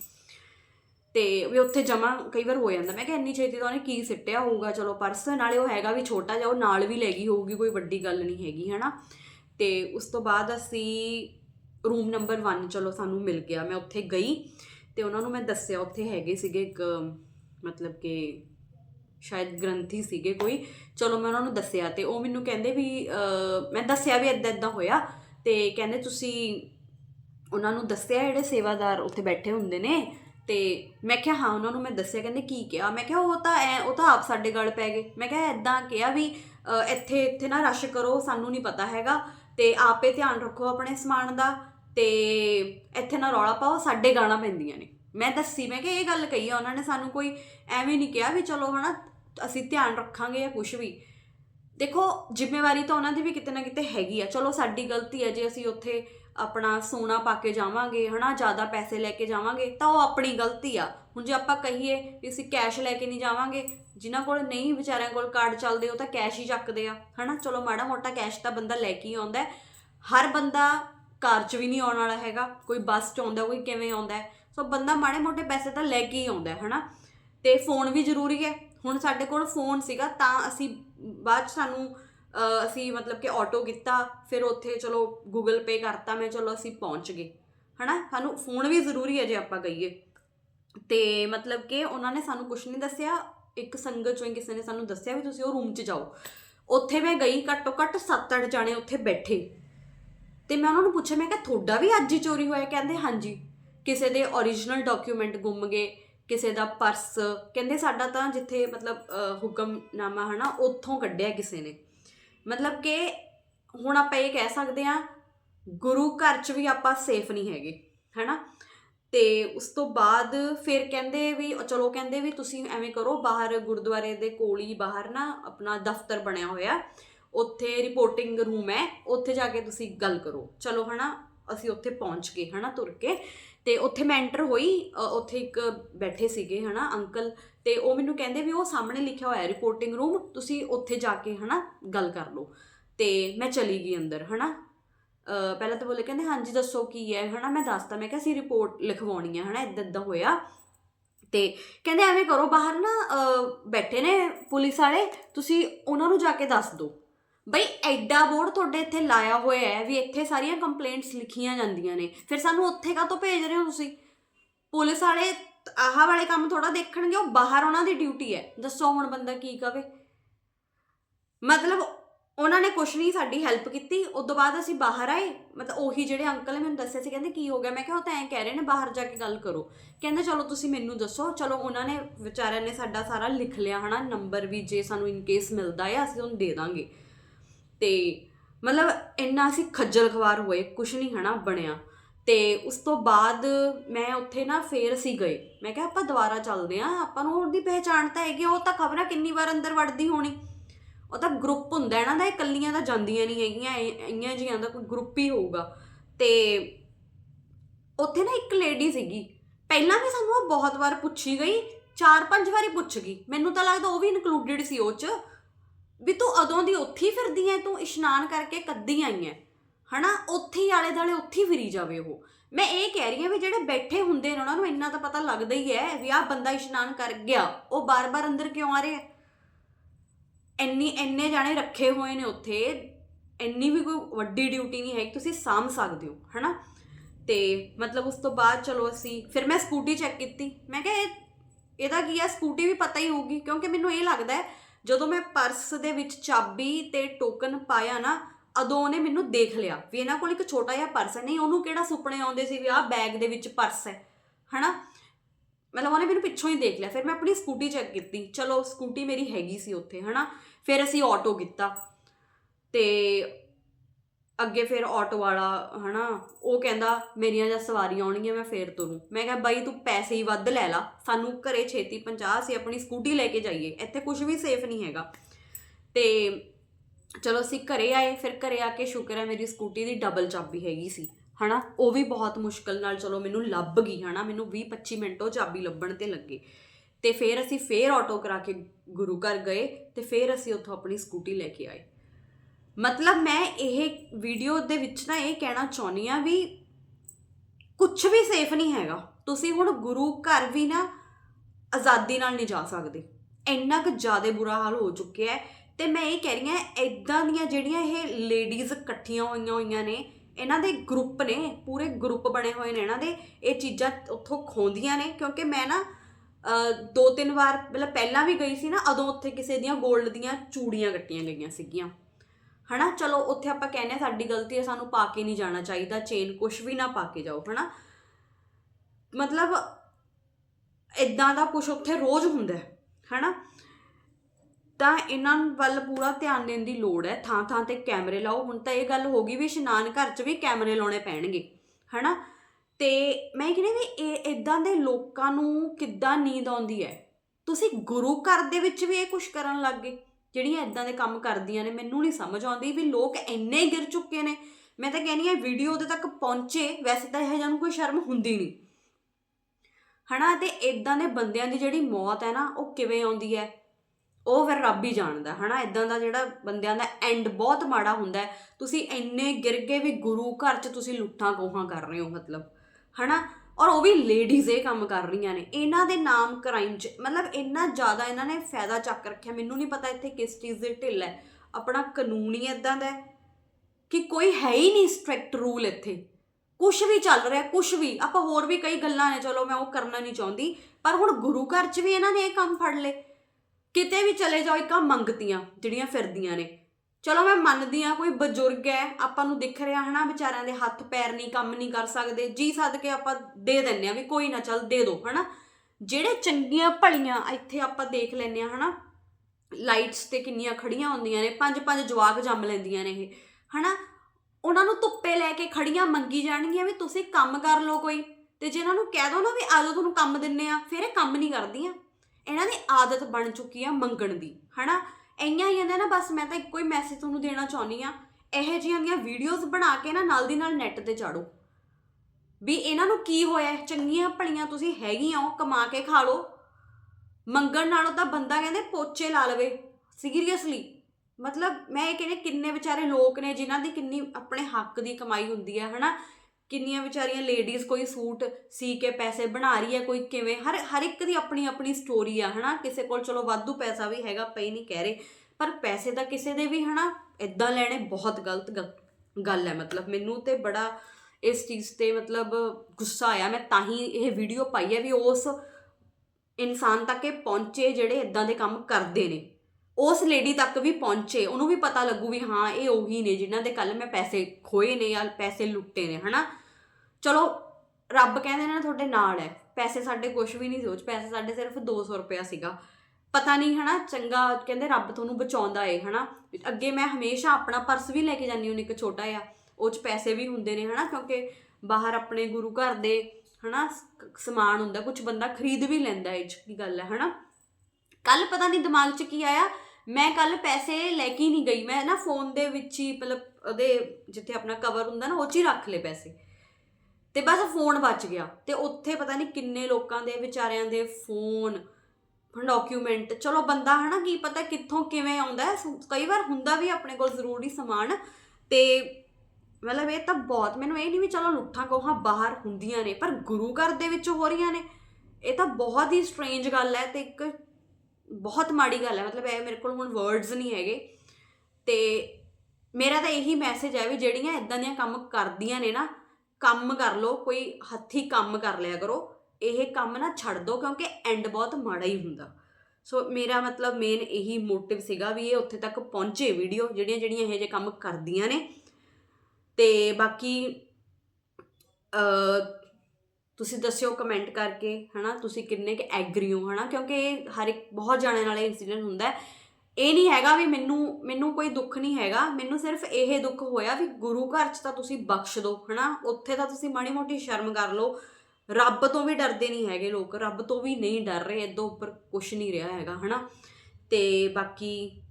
ਤੇ ਵੀ ਉੱਥੇ ਜਮਾ ਕਈ ਵਾਰ ਹੋ ਜਾਂਦਾ, ਮੈਂ ਕਿਹਾ ਇੰਨੀ ਛੇਤੀ ਤਾਂ ਉਹਨੇ ਕੀ ਸਿੱਟਿਆ ਹੋਊਗਾ, ਚਲੋ ਪਰਸ ਨਾਲੇ ਉਹ ਹੈਗਾ ਵੀ ਛੋਟਾ ਜਿਹਾ, ਉਹ ਨਾਲ ਵੀ ਲੈ ਗਈ ਹੋਊਗੀ, ਕੋਈ ਵੱਡੀ ਗੱਲ ਨਹੀਂ ਹੈਗੀ, ਹਨਾ। ਤੇ ਉਸ ਤੋਂ ਬਾਅਦ ਅਸੀਂ ਰੂਮ ਨੰਬਰ 1 ਚਲੋ ਸਾਨੂੰ ਮਿਲ ਗਿਆ, ਮੈਂ ਉੱਥੇ ਗਈ ਤੇ ਉਹਨਾਂ ਨੂੰ ਮੈਂ ਦੱਸਿਆ, ਉੱਥੇ ਹੈਗੇ ਸੀਗੇ ਇੱਕ, ਮਤਲਬ ਕਿ ਸ਼ਾਇਦ ਗ੍ਰੰਥੀ ਸੀਗੇ ਕੋਈ। ਚਲੋ ਮੈਂ ਉਹਨਾਂ ਨੂੰ ਦੱਸਿਆ ਤੇ ਉਹ ਮੈਨੂੰ ਕਹਿੰਦੇ ਵੀ ਮੈਂ ਦੱਸਿਆ ਵੀ ਇਦਾਂ ਇਦਾਂ ਹੋਇਆ ਤੇ ਕਹਿੰਦੇ ਤੁਸੀਂ ਉਹਨਾਂ ਨੂੰ ਦੱਸਿਆ ਜਿਹੜੇ ਸੇਵਾਦਾਰ ਉੱਥੇ ਬੈਠੇ ਹੁੰਦੇ ਨੇ? ਤੇ ਮੈਂ ਕਿਹਾ, ਹਾਂ, ਉਹਨਾਂ ਨੂੰ ਮੈਂ ਦੱਸਿਆ, ਕਹਿੰਦੇ ਕੀ ਕਿਹਾ? ਮੈਂ ਕਿਹਾ, ਉਹ ਤਾਂ ਐ, ਉਹ ਤਾਂ ਆਪ ਸਾਡੇ ਗਲ ਪੈ ਗਏ। ਮੈਂ ਕਿਹਾ ਐਦਾਂ ਕਿਹਾ ਵੀ ਇੱਥੇ ਇੱਥੇ ਨਾ ਰਸ਼ ਕਰੋ, ਸਾਨੂੰ ਨਹੀਂ ਪਤਾ ਹੈਗਾ ਤੇ ਆਪੇ ਧਿਆਨ ਰੱਖੋ ਆਪਣੇ ਸਮਾਨ ਦਾ ਤੇ ਇੱਥੇ ਨਾ ਰੌਲਾ ਪਾਓ, ਸਾਡੇ ਗਾਣਾ ਪੈਂਦੀਆਂ ਨੇ। ਮੈਂ ਦੱਸੀ, ਮੈਂ ਕਿ ਇਹ ਗੱਲ ਕਹੀ ਆ, ਉਹਨਾਂ ਨੇ ਸਾਨੂੰ ਕੋਈ ਐਵੇਂ ਨਹੀਂ ਕਿਹਾ ਵੀ ਚਲੋ ਹਨਾ ਅਸੀਂ ਧਿਆਨ ਰੱਖਾਂਗੇ ਜਾਂ ਕੁਝ ਵੀ। ਦੇਖੋ ਜ਼ਿੰਮੇਵਾਰੀ ਤਾਂ ਉਹਨਾਂ ਦੀ ਵੀ ਕਿਤੇ ਨਾ ਕਿਤੇ ਹੈਗੀ ਆ। ਚਲੋ ਸਾਡੀ ਗਲਤੀ ਹੈ ਜੇ ਅਸੀਂ ਉੱਥੇ ਆਪਣਾ ਸੋਨਾ ਪਾ ਕੇ ਜਾਵਾਂਗੇ ਹਨਾ ਜ਼ਿਆਦਾ ਪੈਸੇ ਲੈ ਕੇ ਜਾਵਾਂਗੇ ਤਾਂ ਉਹ ਆਪਣੀ ਗਲਤੀ ਆ। ਹੁਣ ਜੇ ਆਪਾਂ ਕਹੀਏ ਵੀ ਅਸੀਂ ਕੈਸ਼ ਲੈ ਕੇ ਨਹੀਂ ਜਾਵਾਂਗੇ ਜਿਨ੍ਹਾਂ ਕੋਲ ਨਹੀਂ ਵਿਚਾਰਿਆਂ ਕੋਲ ਕਾਰਡ ਚੱਲਦੇ ਉਹ ਤਾਂ ਕੈਸ਼ ਹੀ ਚੱਕਦੇ ਆ ਹਨਾ। ਚਲੋ ਮਾੜਾ ਮੋਟਾ ਕੈਸ਼ ਤਾਂ ਬੰਦਾ ਲੈ ਕੇ ਹੀ ਆਉਂਦਾ ਹਰ ਬੰਦਾ ਕਾਰ 'ਚ ਵੀ ਨਹੀਂ ਆਉਣ ਵਾਲਾ ਹੈਗਾ। ਕੋਈ ਬੱਸ 'ਚ ਆਉਂਦਾ ਕੋਈ ਕਿਵੇਂ ਆਉਂਦਾ ਸੋ ਬੰਦਾ ਮਾੜੇ ਮੋਟੇ ਪੈਸੇ ਤਾਂ ਲੈ ਕੇ ਹੀ ਆਉਂਦਾ ਹੈ, ਹਨਾ। ਤੇ ਫੋਨ ਵੀ ਜ਼ਰੂਰੀ ਹੈ। ਹੁਣ ਸਾਡੇ ਕੋਲ ਫੋਨ ਸੀਗਾ ਤਾਂ ਅਸੀਂ ਬਾਅਦ 'ਚ ਸਾਨੂੰ ਅਸੀਂ ਮਤਲਬ ਕਿ ਆਟੋ ਕੀਤਾ, ਫਿਰ ਉੱਥੇ ਚਲੋ ਗੂਗਲ ਪੇ ਕਰਤਾ, ਮੈਂ ਚਲੋ ਅਸੀਂ ਪਹੁੰਚ ਗਏ। ਹਨਾ? ਸਾਨੂੰ ਫੋਨ ਵੀ ਜ਼ਰੂਰੀ ਹੈ ਜੇ ਆਪਾਂ ਕਹੀਏ। ਤੇ ਮਤਲਬ ਕਿ ਉਹਨਾਂ ਨੇ ਸਾਨੂੰ ਕੁਝ ਨਹੀਂ ਦੱਸਿਆ। ਇੱਕ ਸੰਗਤ ਚੋਂ ਕਿਸੇ ਨੇ ਸਾਨੂੰ ਦੱਸਿਆ ਵੀ ਤੁਸੀਂ ਉਹ ਰੂਮ 'ਚ ਜਾਓ। ਉੱਥੇ ਮੈਂ ਗਈ ਘੱਟੋ ਘੱਟ 7-8 ਜਾਣੇ ਉੱਥੇ ਬੈਠੇ। ਤੇ ਮੈਂ ਉਹਨਾਂ ਨੂੰ ਪੁੱਛਿਆ, ਮੈਂ ਕਿਹਾ, ਤੁਹਾਡਾ ਵੀ ਅੱਜ ਹੀ ਚੋਰੀ ਹੋਇਆ? ਕਹਿੰਦੇ, ਹਾਂਜੀ। ਕਿਸੇ ਦੇ origignal ਡਾਕੂਮੈਂਟ ਗੁੰਮ ਗਏ। ਕਿਸੇ ਦਾ ਪਰਸ ਕਹਿੰਦੇ ਸਾਡਾ ਤਾਂ ਜਿੱਥੇ ਮਤਲਬ ਅਹ, ਹੁਕਮਨਾਮਾ ਹਨਾ ਉੱਥੋਂ ਕੱਢਿਆ ਕਿਸੇ ਨੇ। ਮਤਲਬ ਕਿ ਹੁਣ ਆਪਾਂ ਇਹ ਕਹਿ ਸਕਦੇ ਆ ਗੁਰੂ ਘਰ 'ਚ ਵੀ ਆਪਾਂ ਸੇਫ ਨਹੀਂ ਹੈਗੇ ਹਨਾ? ਤੇ ਉਸ ਤੋਂ ਬਾਅਦ ਫਿਰ ਕਹਿੰਦੇ ਵੀ ਚਲੋ ਕਹਿੰਦੇ ਵੀ ਤੁਸੀਂ ਐਵੇਂ ਕਰੋ ਬਾਹਰ ਗੁਰਦੁਆਰੇ ਦੇ ਕੋਲ ਹੀ ਬਾਹਰ ਨਾ ਆਪਣਾ ਦਫ਼ਤਰ ਬਣਿਆ ਹੋਇਆ ਉੱਥੇ ਰਿਪੋਰਟਿੰਗ ਰੂਮ ਹੈ ਉੱਥੇ ਜਾ ਕੇ ਤੁਸੀਂ ਗੱਲ ਕਰੋ। ਚਲੋ ਹਨਾ ਅਸੀਂ ਉੱਥੇ ਪਹੁੰਚ ਗਏ ਹਨਾ ਤੁਰ ਕੇ। ਤੇ ਉੱਥੇ ਮੈਂ ਐਂਟਰ ਹੋਈ ਉੱਥੇ ਇੱਕ ਬੈਠੇ ਸੀਗੇ ਹਨਾ ਅੰਕਲ ਤੇ ਉਹ ਮੈਨੂੰ ਕਹਿੰਦੇ ਵੀ ਉਹ ਸਾਹਮਣੇ ਲਿਖਿਆ ਹੋਇਆ ਰਿਪੋਰਟਿੰਗ ਰੂਮ ਤੁਸੀਂ ਉੱਥੇ ਜਾ ਕੇ ਹਨਾ ਗੱਲ ਕਰ ਲਓ। ਤੇ ਮੈਂ ਚਲੀ ਗਈ ਅੰਦਰ ਹਨਾ। ਅ, ਪਹਿਲਾਂ ਤਾਂ ਬੋਲੇ ਕਹਿੰਦੇ ਹਾਂਜੀ ਦੱਸੋ ਕੀ ਹੈ? ਹਨਾ ਮੈਂ ਦੱਸਤਾ ਮੈਂ ਕਿਹਾ ਅਸੀਂ ਰਿਪੋਰਟ ਲਿਖਵਾਉਣੀ ਹੈ ਹਨਾ ਇਦਾਂ ਇਦਾਂ ਹੋਇਆ। ਤੇ ਕਹਿੰਦੇ ਐਵੇਂ ਕਰੋ ਬਾਹਰ ਨਾ ਬੈਠੇ ਨੇ ਪੁਲਿਸ ਵਾਲੇ ਤੁਸੀਂ ਉਹਨਾਂ ਨੂੰ ਜਾ ਕੇ ਦੱਸ ਦਿਓ। ਬਈ ਐਡਾ ਬੋਰਡ ਤੁਹਾਡੇ ਇੱਥੇ ਲਾਇਆ ਹੋਇਆ ਹੈ ਵੀ ਇੱਥੇ ਸਾਰੀਆਂ ਕੰਪਲੇਂਟਸ ਲਿਖੀਆਂ ਜਾਂਦੀਆਂ ਨੇ। ਫਿਰ ਸਾਨੂੰ ਉੱਥੇ ਕਾਹਤੋਂ ਭੇਜ ਰਹੇ ਹੋ ਤੁਸੀਂ? ਪੁਲਿਸ ਵਾਲੇ ਆਹ ਵਾਲੇ ਕੰਮ ਥੋੜਾ ਦੇਖਣਗੇ, ਉਹ ਬਾਹਰ ਉਹਨਾਂ ਦੀ ਡਿਊਟੀ ਹੈ। ਦੱਸੋ ਹੁਣ ਬੰਦਾ ਕੀ ਕਵੇ। ਮਤਲਬ ਉਹਨਾਂ ਨੇ ਕੁਛ ਨਹੀਂ ਸਾਡੀ ਹੈਲਪ ਕੀਤੀ, ਉਸ ਤੋਂ ਬਾਅਦ ਅਸੀਂ ਬਾਹਰ ਆਏ। ਮਤਲਬ ਉਹੀ ਜਿਹੜੇ ਅੰਕਲ ਨੇ ਮੈਨੂੰ ਦੱਸਿਆ ਸੀ, ਕਹਿੰਦੇ ਕੀ ਹੋ ਗਿਆ? ਮੈਂ ਕਿਹਾ ਉਹ ਤਾਂ ਐਂ ਕਹਿ ਰਹੇ ਨੇ, ਬਾਹਰ ਜਾ ਕੇ ਗੱਲ ਕਰੋ। ਕਹਿੰਦੇ ਚਲੋ ਤੁਸੀਂ ਮੈਨੂੰ ਦੱਸੋ, ਚਲੋ ਉਹਨਾਂ ਨੇ ਵਿਚਾਰਿਆਂ ਨੇ ਸਾਡਾ ਸਾਰਾ ਲਿਖ ਲਿਆ ਹਨਾ ਨੰਬਰ ਵੀ ਜੇ ਸਾਨੂੰ ਇਨ ਕੇਸ ਮਿਲਦਾ ਹੈ ਅਸੀਂ ਉਹਨੂੰ ਦੇ ਦਾਂਗੇ। ਤੇ ਮਤਲਬ ਇੰਨਾ ਅਸੀਂ ਖੱਜਲ ਖਵਾਰ ਹੋਏ, ਕੁਛ ਨਹੀਂ ਹਨਾ ਬਣਿਆ। ਤੇ ਉਸ ਤੋਂ ਬਾਅਦ ਮੈਂ ਉੱਥੇ ਨਾ ਫੇਰ ਅਸੀਂ ਗਏ। ਮੈਂ ਕਿਹਾ, ਆਪਾਂ ਦੁਬਾਰਾ ਚੱਲਦੇ ਆਂ ਆਪਾਂ ਨੂੰ ਉਹਦੀ ਪਹਿਚਾਣ ਤਾਂ ਹੈਗੀ ਉਹ ਤਾਂ ਖਬਰਾਂ ਕਿੰਨੀ ਵਾਰ ਅੰਦਰ ਵੜਦੀ ਹੋਣੀ। ਉਹ ਤਾਂ ਗਰੁੱਪ ਹੁੰਦਾ ਇਹਨਾਂ ਦਾ ਇਹ ਕੱਲੀਆਂ ਤਾਂ ਜਾਂਦੀਆਂ ਨਹੀਂ ਹੈਗੀਆਂ ਇਹ- ਇਹੀਆਂ ਜੀਆਂ ਦਾ ਕੋਈ ਗਰੁੱਪ ਹੀ ਹੋਊਗਾ। ਤੇ ਉੱਥੇ ਨਾ ਇੱਕ ਲੇਡੀ ਸੀਗੀ। ਪਹਿਲਾਂ ਵੀ ਸਾਨੂੰ ਉਹ ਬਹੁਤ ਵਾਰ ਪੁੱਛੀ ਗਈ, ਚਾਰ ਪੰਜ ਵਾਰੀ ਪੁੱਛ ਗਈ। ਮੈਨੂੰ ਤਾਂ ਲੱਗਦਾ ਉਹ ਵੀ ਇਨਕਲੂਡਡ ਸੀ ਉਹ ਚ। ਵੀ ਤੂੰ ਅਦੋਂ ਦੀ ਉੱਥੇ ਹੀ ਫਿਰਦੀ ਐ, ਤੂੰ ਇਸ਼ਨਾਨ ਕਰਕੇ ਕੱਦੀ ਆਈ ਐ। ਹਨਾ? ਉੱਥੇ ਹੀ ਆਲੇ ਦਾਲੇ ਉੱਥੇ ਹੀ ਫਿਰੀ ਜਾਵੇ ਉਹ। ਮੈਂ ਇਹ ਕਹਿ ਰਹੀ ਹਾਂ ਵੀ ਜਿਹੜੇ ਬੈਠੇ ਹੁੰਦੇ ਨੇ ਉਹਨਾਂ ਨੂੰ ਇੰਨਾ ਤਾਂ ਪਤਾ ਲੱਗਦਾ ਹੀ ਹੈ ਵੀ ਆਹ ਬੰਦਾ ਇਸ਼ਨਾਨ ਕਰ ਗਿਆ, ਉਹ ਬਾਰ-ਬਾਰ ਅੰਦਰ ਕਿਉਂ ਆ ਰਿਹਾ? ਇੰਨੀ, ਇੰਨੇ ਜਾਣੇ ਰੱਖੇ ਹੋਏ ਨੇ ਉੱਥੇ, ਇੰਨੀ ਵੀ ਕੋਈ ਵੱਡੀ ਡਿਊਟੀ ਨਹੀਂ ਹੈ ਕਿ ਤੁਸੀਂ ਸਾਂਭ ਸਕਦੇ ਹੋ, ਹਨਾ? ਤੇ ਮਤਲਬ ਉਸ ਤੋਂ ਬਾਅਦ ਚਲੋ ਅਸੀਂ, ਫਿਰ ਮੈਂ ਸਕੂਟੀ ਚੈੱਕ ਕੀਤੀ। ਮੈਂ ਕਿਹਾ ਇਹ, ਇਹਦਾ ਕੀ ਹੈ ਸਕੂਟੀ ਵੀ ਪਤਾ ਹੀ ਹੋਊਗੀ, ਕਿਉਂਕਿ ਮੈਨੂੰ ਇਹ ਲੱਗਦਾ ਹੈ ਜਦੋਂ ਮੈਂ ਪਰਸ ਦੇ ਵਿੱਚ ਚਾਬੀ ਤੇ ਟੋਕਨ ਪਾਇਆ ਨਾ ਅਦੋਂ ਉਹਨੇ ਮੈਨੂੰ ਦੇਖ ਲਿਆ ਵੀ ਇਹਨਾਂ ਕੋਲ ਇੱਕ ਛੋਟਾ ਜਿਹਾ ਪਰਸ ਹੈ। ਨਹੀਂ, ਉਹਨੂੰ ਕਿਹੜਾ ਸੁਪਨੇ ਆਉਂਦੇ ਸੀ ਵੀ ਆਹ ਬੈਗ ਦੇ ਵਿੱਚ ਪਰਸ ਹੈ, ਹਨਾ? ਮਤਲਬ ਉਹਨੇ ਮੈਨੂੰ ਪਿੱਛੋਂ ਹੀ ਦੇਖ ਲਿਆ। ਫਿਰ ਮੈਂ ਆਪਣੀ ਸਕੂਟੀ ਚੈੱਕ ਕੀਤੀ। ਚਲੋ ਸਕੂਟੀ ਮੇਰੀ ਹੈਗੀ ਸੀ ਉੱਥੇ, ਹਨਾ? ਫਿਰ ਅਸੀਂ ਆਟੋ ਕੀਤਾ। ਤੇ ਅੱਗੇ ਫਿਰ ਆਟੋ ਵਾਲਾ, ਹਨਾ, ਉਹ ਕਹਿੰਦਾ ਮੇਰੀਆਂ ਜਾਂ ਸਵਾਰੀਆਂ ਆਉਣਗੀਆਂ, ਮੈਂ ਫੇਰ ਤੁਰੂ। ਮੈਂ ਕਿਹਾ, ਬਾਈ, ਤੂੰ ਪੈਸੇ ਹੀ ਵੱਧ ਲੈ ਲਾ। ਸਾਨੂੰ ਘਰੇ ਛੇਤੀ ਪਹੁੰਚਾ, ਅਸੀਂ ਆਪਣੀ ਸਕੂਟੀ ਲੈ ਕੇ ਜਾਈਏ। ਇੱਥੇ ਕੁਝ ਵੀ ਸੇਫ ਨਹੀਂ ਹੈਗਾ। ਤੇ ਚਲੋ, ਅਸੀਂ ਘਰੇ ਆਏ। ਫਿਰ ਘਰੇ ਆ ਕੇ ਸ਼ੁਕਰ ਹੈ, ਮੇਰੀ ਸਕੂਟੀ ਦੀ ਡਬਲ ਚਾਬੀ ਹੈਗੀ ਸੀ, ਹਨਾ। ਉਹ ਵੀ ਬਹੁਤ ਮੁਸ਼ਕਲ ਨਾਲ, ਚਲੋ, ਮੈਨੂੰ ਲੱਭ ਗਈ, ਹਨਾ। ਮੈਨੂੰ 20 25 ਮਿੰਟ ਉਹ ਚਾਬੀ ਲੱਭਣ ਤੇ ਲੱਗੇ। ਤੇ ਫਿਰ ਅਸੀਂ ਫੇਰ ਆਟੋ ਕਰਾ ਕੇ ਗੁਰੂ ਘਰ ਗਏ ਤੇ ਫਿਰ ਅਸੀਂ ਉੱਥੋਂ ਆਪਣੀ ਸਕੂਟੀ ਲੈ ਕੇ ਆਏ। ਮਤਲਬ ਮੈਂ ਇਹ ਵੀਡੀਓ ਦੇ ਵਿੱਚ ਨਾ ਇਹ ਕਹਿਣਾ ਚਾਹੁੰਦੀ ਆ ਵੀ ਕੁਝ ਵੀ ਸੇਫ ਨਹੀਂ ਹੈਗਾ। ਤੁਸੀਂ ਹੁਣ ਗੁਰੂ ਘਰ ਵੀ ਨਾ ਆਜ਼ਾਦੀ ਨਾਲ ਨਹੀਂ ਜਾ ਸਕਦੇ। ਇੰਨਾ ਕੁ ਜ਼ਿਆਦਾ ਬੁਰਾ ਹਾਲ ਹੋ ਚੁੱਕਿਆ ਹੈ ਤੇ ਮੈਂ ਇਹ ਕਹਿ ਰਹੀ ਹਾਂ ਇਦਾਂ ਦੀਆਂ ਜਿਹੜੀਆਂ ਇਹ ਲੇਡੀਜ਼ ਇਕੱਠੀਆਂ ਹੋਈਆਂ ਹੋਈਆਂ ਨੇ, ਇਹਨਾਂ ਦੇ ਗਰੁੱਪ ਨੇ, ਪੂਰੇ ਗਰੁੱਪ ਬਣੇ ਹੋਏ ਨੇ ਇਹਨਾਂ ਦੇ, ਇਹ ਚੀਜ਼ਾਂ ਉੱਥੋਂ ਖੋਂਦੀਆਂ ਨੇ ਕਿਉਂਕਿ ਮੈਂ ਨਾ ਦੋ ਤਿੰਨ ਵਾਰ ਮਤਲਬ ਪਹਿਲਾਂ ਵੀ ਗਈ ਸੀ ਨਾ, ਉਦੋਂ ਉੱਥੇ ਕਿਸੇ ਦੀਆਂ 골ਡ ਦੀਆਂ ਚੂੜੀਆਂ ਕੱਟੀਆਂ ਗਈਆਂ ਸੀਗੀਆਂ। ਹਨਾ? ਚਲੋ, ਉੱਥੇ ਆਪਾਂ ਕਹਿੰਦੇ ਹਾਂ ਸਾਡੀ ਗਲਤੀ ਹੈ, ਸਾਨੂੰ ਪਾ ਕੇ ਨਹੀਂ ਜਾਣਾ ਚਾਹੀਦਾ ਚੇਨ ਕੁਝ ਵੀ ਨਾ ਪਾ ਕੇ ਜਾਓ, ਹਨਾ? ਮਤਲਬ ਇਦਾਂ ਦਾ ਕੁਝ ਉੱਥੇ ਰੋਜ਼ ਹੁੰਦਾ ਹੈ, ਹਨਾ? ਤਾਂ ਇਹਨਾਂ ਵੱਲ ਪੂਰਾ ਧਿਆਨ ਦੇਣ ਦੀ ਲੋੜ ਹੈ ਥਾਂ ਥਾਂ ਤੇ ਕੈਮਰੇ ਲਾਓ। ਹੁਣ ਤਾਂ ਇਹ ਗੱਲ ਹੋ ਗਈ ਵੀ ਇਸ਼ਨਾਨ ਘਰ 'ਚ ਵੀ ਕੈਮਰੇ ਲਾਉਣੇ ਪੈਣਗੇ, ਹਨਾ? ਤੇ ਮੈਂ ਕਹਿੰਦੀ ਵੀ ਇਹ ਇਦਾਂ ਦੇ ਲੋਕਾਂ ਨੂੰ ਕਿੱਦਾਂ ਨੀਂਦ ਆਉਂਦੀ ਹੈ? ਤੁਸੀਂ ਗੁਰੂ ਘਰ ਦੇ ਵਿੱਚ ਵੀ ਇਹ ਕੁਝ ਕਰਨ ਲੱਗ ਗਏ। ਜਿਹੜੀਆਂ ਇਦਾਂ ਦੇ ਕੰਮ ਕਰਦੀਆਂ ਨੇ, ਮੈਨੂੰ ਨਹੀਂ ਸਮਝ ਆਉਂਦੀ ਵੀ ਲੋਕ ਇੰਨੇ ਗਿਰ ਚੁੱਕੇ ਨੇ। ਮੈਂ ਤਾਂ ਕਹਿੰਦੀ ਆ ਵੀਡੀਓ ਉਹਦੇ ਤੱਕ ਪਹੁੰਚੇ, ਵੈਸੇ ਤਾਂ ਇਹ ਨੂੰ ਕੋਈ ਸ਼ਰਮ ਹੁੰਦੀ ਨਹੀਂ। ਹਨਾ, ਤੇ ਇਦਾਂ ਦੇ ਬੰਦਿਆਂ ਦੀ ਜਿਹੜੀ ਮੌਤ ਹੈ ਨਾ, ਉਹ ਕਿਵੇਂ ਆਉਂਦੀ ਹੈ? ਉਹ ਫਿਰ ਰੱਬ ਹੀ ਜਾਣਦਾ, ਹਨਾ? ਇਦਾਂ ਦਾ ਜਿਹੜਾ ਬੰਦਿਆਂ ਦਾ ਐਂਡ ਬਹੁਤ ਮਾੜਾ ਹੁੰਦਾ ਹੈ। ਤੁਸੀਂ ਇੰਨੇ ਗਿਰ ਗਏ ਵੀ ਗੁਰੂ ਘਰ 'ਚ ਤੁਸੀਂ ਲੁੱਟਾਂ ਕੋਹਾਂ ਕਰ ਰਹੇ ਹੋ, ਮਤਲਬ। ਹਨਾ? ਔਰ ਉਹ ਵੀ ਲੇਡੀਜ਼ ਇਹ ਕੰਮ ਕਰ ਰਹੀਆਂ ਨੇ। ਇਹਨਾਂ ਦੇ ਨਾਮ ਕ੍ਰਾਈਮ 'ਚ ਮਤਲਬ ਇੰਨਾ ਜ਼ਿਆਦਾ ਇਹਨਾਂ ਨੇ ਫਾਇਦਾ ਚੱਕ ਰੱਖਿਆ। ਮੈਨੂੰ ਨਹੀਂ ਪਤਾ ਇੱਥੇ ਕਿਸ ਚੀਜ਼ ਦੀ ਢਿੱਲ ਹੈ। ਆਪਣਾ ਕਾਨੂੰਨ ਹੀ ਇਦਾਂ ਦਾ ਹੈ ਕਿ ਕੋਈ ਹੈ ਹੀ ਨਹੀਂ ਸਟ੍ਰਿਕਟ ਰੂਲ ਇੱਥੇ। ਕੁਝ ਵੀ ਚੱਲ ਰਿਹਾ ਕੁਝ ਵੀ। ਆਪਾਂ ਹੋਰ ਵੀ ਕਈ ਗੱਲਾਂ ਨੇ, ਚਲੋ ਮੈਂ ਉਹ ਕਰਨਾ ਨਹੀਂ ਚਾਹੁੰਦੀ। ਪਰ ਹੁਣ ਗੁਰੂ ਘਰ 'ਚ ਵੀ ਇਹਨਾਂ ਨੇ ਇਹ ਕੰਮ ਫੜ ਲਏ। ਕਿਤੇ ਵੀ ਚਲੇ ਜਾਓ, ਇੱਕ ਮੰਗਤੀਆਂ ਜਿਹੜੀਆਂ ਫਿਰਦੀਆਂ ਨੇ। ਚਲੋ ਮੈਂ ਮੰਨਦੀ ਆ ਕੋਈ ਬਜ਼ੁਰਗ ਹੈ, ਆਪਾਂ ਨੂੰ ਦਿਖ ਰਿਹਾ ਹਨਾ, ਵਿਚਾਰਿਆਂ ਦੇ ਹੱਥ ਪੈਰ ਨਹੀਂ, ਕੰਮ ਨਹੀਂ ਕਰ ਸਕਦੇ, ਜੀ ਸਦਕੇ ਆਪਾਂ ਦੇ ਦਿੰਨੇ ਆ ਵੀ ਕੋਈ ਨਾ ਚੱਲ ਦੇ ਦੋ, ਹਨਾ। ਜਿਹੜੇ ਚੰਗੀਆਂ ਭਲੀਆਂ ਇੱਥੇ ਆਪਾਂ ਦੇਖ ਲੈਨੇ ਆ ਹਨਾ, ਲਾਈਟਸ ਤੇ ਕਿੰਨੀਆਂ ਖੜੀਆਂ ਹੁੰਦੀਆਂ ਨੇ ਪੰਜ ਪੰਜ ਜਵਾਕ ਜੰਮ ਲੈਂਦੀਆਂ ਨੇ ਇਹ, ਹਨਾ। ਉਹਨਾਂ ਨੂੰ ਧੁੱਪੇ ਲੈ ਕੇ ਖੜੀਆਂ ਮੰਗੀ ਜਾਣਗੀਆਂ ਵੀ ਤੁਸੀਂ ਕੰਮ ਕਰ ਲਓ ਕੋਈ, ਤੇ ਜੇ ਇਹਨਾਂ ਨੂੰ ਕਹਿ ਦੋ ਨਾ ਵੀ ਆਜੋ ਤੁਹਾਨੂੰ ਕੰਮ ਦਿੰਨੇ ਆ ਫਿਰ ਇਹ ਕੰਮ ਨਹੀਂ ਕਰਦੀਆਂ। ਇਹਨਾਂ ਦੀ ਆਦਤ ਬਣ ਚੁੱਕੀ ਆ ਮੰਗਣ ਦੀ, ਹਨਾ। ਇੰਨੀਆਂ ਹੀ ਕਹਿੰਦੇ ਨਾ, ਬਸ ਮੈਂ ਤਾਂ ਇੱਕੋ ਹੀ ਮੈਸੇਜ ਤੁਹਾਨੂੰ ਦੇਣਾ ਚਾਹੁੰਦੀ ਆ ਇਹੋ ਜਿਹੀਆਂ ਦੀਆਂ ਵੀਡੀਓਜ਼ ਬਣਾ ਕੇ ਨਾ ਨਾਲ ਦੀ ਨਾਲ ਨੈਟ ਤੇ ਚਾੜੋ। ਵੀ ਇਹਨਾਂ ਨੂੰ ਕੀ ਹੋਇਆ? ਹੈ? ਚੰਗੀਆਂ ਭਲੀਆਂ ਤੁਸੀਂ ਹੈਗੀਆਂ ਹੋ, ਕਮਾ ਕੇ ਖਾ ਲਓ। ਮੰਗਣ ਨਾਲੋਂ ਤਾਂ ਬੰਦਾ ਕਹਿੰਦੇ ਪੋਚੇ ਲਾ ਲਵੇ। ਸੀਰੀਅਸਲੀ ਮਤਲਬ ਮੈਂ ਇਹ ਕਹਿੰਦੇ ਕਿੰਨੇ ਵਿਚਾਰੇ ਲੋਕ ਨੇ ਜਿਨ੍ਹਾਂ ਦੀ ਕਿੰਨੀ ਆਪਣੇ ਹੱਕ ਦੀ ਕਮਾਈ ਹੁੰਦੀ ਹੈ, ਹਨਾ? ਕਿੰਨੀਆਂ ਵਿਚਾਰੀਆਂ ਲੇਡੀਜ਼ ਕੋਈ ਸੂਟ ਸੀ ਕੇ ਪੈਸੇ ਬਣਾ ਰਹੀ ਹੈ, ਕੋਈ ਕਿਵੇਂ? ਹਰ ਹਰ ਇੱਕ ਦੀ ਆਪਣੀ ਆਪਣੀ ਸਟੋਰੀ ਆ, ਹਨਾ? ਕਿਸੇ ਕੋਲ ਚਲੋ ਵਾਧੂ ਪੈਸਾ ਵੀ ਹੈਗਾ ਪਈ ਨਹੀਂ ਕਹਿ ਰਹੇ। ਪਰ ਪੈਸੇ ਤਾਂ ਕਿਸੇ ਦੇ ਵੀ, ਹਨਾ? ਇਦਾਂ ਲੈਣੇ ਬਹੁਤ ਗਲਤ ਗੱਲ- ਗੱਲ ਹੈ, ਮਤਲਬ ਮੈਨੂੰ ਤੇ ਬੜਾ ਇਸ ਚੀਜ਼ ਤੇ ਮਤਲਬ ਗੁੱਸਾ ਆਇਆ। ਮੈਂ ਤਾਂ ਹੀ ਇਹ ਵੀਡੀਓ ਪਾਈ ਹੈ ਵੀ ਉਸ ਇਨਸਾਨ ਤੱਕ ਇਹ ਪਹੁੰਚੇ ਜਿਹੜੇ ਇਦਾਂ ਦੇ ਕੰਮ ਕਰਦੇ ਨੇ। ਉਸ ਲੇਡੀ ਤੱਕ ਵੀ ਪਹੁੰਚੇ, ਉਹਨੂੰ ਵੀ ਪਤਾ ਲੱਗੂ ਵੀ ਹਾਂ, ਇਹ ਉਹੀ ਨੇ ਜਿਨ੍ਹਾਂ ਦੇ ਕੱਲ ਮੈਂ ਪੈਸੇ ਖੋਏ ਨੇ ਜਾਂ ਪੈਸੇ ਲੁੱਟੇ ਨੇ, ਹਨਾ? ਚਲੋ, ਰੱਬ ਕਹਿੰਦੇ ਨੇ ਤੁਹਾਡੇ ਨਾਲ ਹੈ, ਪੈਸੇ ਸਾਡੇ ਕੁਝ ਵੀ ਨਹੀਂ ਸੋਚ, ਪੈਸੇ ਸਾਡੇ ਸਿਰਫ 200 ਰੁਪਇਆ ਸੀਗਾ। ਪਤਾ ਨਹੀਂ, ਹਨਾ, ਚੰਗਾ ਕਹਿੰਦੇ ਰੱਬ ਤੁਹਾਨੂੰ ਬਚਾਉਂਦਾ ਏ, ਹਨਾ? ਅੱਗੇ ਮੈਂ ਹਮੇਸ਼ਾ ਆਪਣਾ ਪਰਸ ਵੀ ਲੈ ਕੇ ਜਾਂਦੀ ਹੁੰਦੀ, ਇੱਕ ਛੋਟਾ ਜਿਹਾ, ਉਹ ਚ ਪੈਸੇ ਵੀ ਹੁੰਦੇ ਨੇ, ਹਨਾ? ਕਿਉਂਕਿ ਬਾਹਰ ਆਪਣੇ ਗੁਰੂ ਘਰ ਦੇ, ਹਨਾ, ਸ- ਸਮਾਨ ਹੁੰਦਾ ਕੁਝ ਬੰਦਾ ਖਰੀਦ ਵੀ ਲੈਂਦਾ ਇਹ ਚ ਕੀ ਗੱਲ ਹੈ, ਹਨਾ? ਕੱਲ ਪਤਾ ਨਹੀਂ ਦਿਮਾਗ 'ਚ ਕੀ ਆਇਆ ਮੈਂ ਕੱਲ ਪੈਸੇ ਲੈ ਕੇ ਨਹੀਂ ਗਈ। ਮੈਂ ਨਾ ਫੋਨ ਦੇ ਵਿੱਚ ਹੀ ਮਤਲਬ ਉਹਦੇ ਜਿੱਥੇ ਆਪਣਾ ਕਵਰ ਹੁੰਦਾ ਨਾ, ਉਹ 'ਚ ਹੀ ਰੱਖ ਲਏ ਪੈਸੇ। ਤੇ ਬਸ ਫੋਨ ਬਚ ਗਿਆ। ਤੇ ਉੱਥੇ ਪਤਾ ਨਹੀਂ ਕਿੰਨੇ ਲੋਕਾਂ ਦੇ ਵਿਚਾਰਿਆਂ ਦੇ ਫੋਨ ਡਾਕੂਮੈਂਟ ਚਲੋ ਬੰਦਾ ਹਨਾ, ਕੀ ਪਤਾ ਕਿੱਥੋਂ ਕਿਵੇਂ ਆਉਂਦਾ ਕਈ ਵਾਰ ਹੁੰਦਾ ਵੀ ਆਪਣੇ ਕੋਲ ਜ਼ਰੂਰੀ ਸਮਾਨ। ਤੇ ਮਤਲਬ ਇਹ ਤਾਂ ਬਹੁਤ, ਮੈਨੂੰ ਇਹ ਨਹੀਂ ਵੀ ਚਲੋ ਲੁੱਠਾਂ ਕੋਹਾਂ ਬਾਹਰ ਹੁੰਦੀਆਂ ਨੇ, ਪਰ ਗੁਰੂ ਘਰ ਦੇ ਵਿੱਚ ਹੋ ਰਹੀਆਂ ਨੇ। ਇਹ ਤਾਂ ਬਹੁਤ ਹੀ ਸਟ੍ਰੇਂਜ ਗੱਲ ਹੈ ਤੇ ਇੱਕ ਬਹੁਤ ਮਾੜੀ ਗੱਲ ਹੈ, ਮਤਲਬ ਇਹ ਮੇਰੇ ਕੋਲ ਹੁਣ ਵਰਡਸ ਨਹੀਂ ਹੈਗੇ। ਤੇ ਮੇਰਾ ਤਾਂ ਇਹੀ ਮੈਸੇਜ ਹੈ ਵੀ ਜਿਹੜੀਆਂ ਇਦਾਂ ਦੀਆਂ ਕੰਮ ਕਰਦੀਆਂ ਨੇ ਨਾ, ਕੰਮ ਕਰ ਲਓ, ਕੋਈ ਹੱਥੀ ਕੰਮ ਕਰ ਲਿਆ ਕਰੋ, ਇਹ ਕੰਮ ਨਾ ਛੱਡ ਦਿਓ ਕਿਉਂਕਿ ਐਂਡ ਬਹੁਤ ਮਾੜਾ ਹੀ ਹੁੰਦਾ। ਸੋ ਮੇਰਾ ਮਤਲਬ ਮੇਨ ਇਹੀ ਮੋਟਿਵ ਸੀਗਾ ਵੀ ਇਹ ਉੱਥੇ ਤੱਕ ਪਹੁੰਚੇ ਵੀਡੀਓ ਜਿਹੜੀਆਂ ਜਿਹੜੀਆਂ ਇਹੋ ਜਿਹੇ ਕੰਮ ਕਰਦੀਆਂ ਨੇ। ਤੇ ਬਾਕੀ ਤੁਸੀਂ ਦੱਸਿਓ ਕਮੈਂਟ ਕਰਕੇ, ਹਨਾ? ਤੁਸੀਂ ਕਿੰਨੇ ਕੁ ਐਗਰੀ ਹੋ, ਹਨਾ? ਕਿਉਂਕਿ ਇਹ ਹਰ ਇੱਕ, ਬਹੁਤ ਜਾਣੇ ਨਾਲ ਇਨਸੀਡੈਂਟ ਹੁੰਦਾ ਹੈ। ਇਹ ਨਹੀਂ ਹੈਗਾ ਵੀ ਮੈਨੂੰ ਮੈਨੂੰ ਕੋਈ ਦੁੱਖ ਨਹੀਂ ਹੈਗਾ। ਮੈਨੂੰ ਸਿਰਫ ਇਹ ਦੁੱਖ ਹੋਇਆ ਵੀ ਗੁਰੂ ਘਰ 'ਚ ਤਾਂ ਤੁਸੀਂ ਬਖਸ਼ ਦਿਓ ਹਨਾ? ਉੱਥੇ ਤਾਂ ਤੁਸੀਂ ਮਾੜੀ ਮੋਟੀ ਸ਼ਰਮ ਕਰ ਲਓ। ਰੱਬ ਤੋਂ ਵੀ ਡਰਦੇ ਨਹੀਂ ਹੈਗੇ ਲੋਕ। ਰੱਬ ਤੋਂ ਵੀ ਨਹੀਂ ਡਰ ਰਹੇ ਇਦੋਂ ਉੱਪਰ ਕੁਝ ਨਹੀਂ ਰਿਹਾ ਹੈਗਾ, ਹਨਾ? ਤੇ ਬਾਕੀ